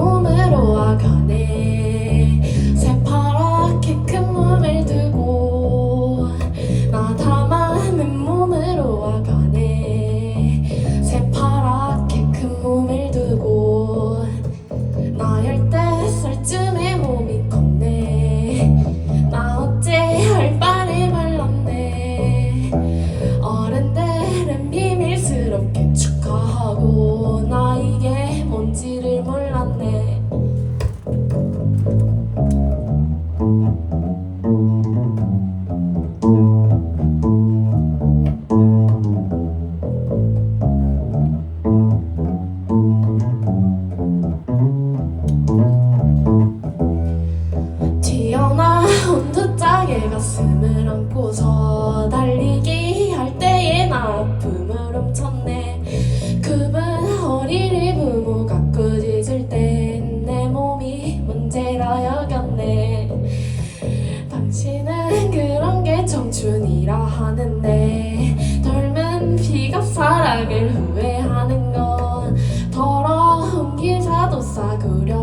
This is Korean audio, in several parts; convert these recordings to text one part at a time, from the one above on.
おめろ茜。 가슴을 안고서 달리기 할 때에 나 아픔을 훔쳤네. 급은 허리를 부모가 꾸짖을 때내 몸이 문제라 여겼네. 당신은 그런 게 청춘이라 하는데 닮은 피가 사랑을 후회하는 건 더러운 기사도 싸구려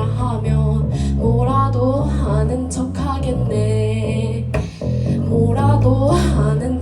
해야 하며 뭐라도 하는 척 하겠네. 뭐라도 하는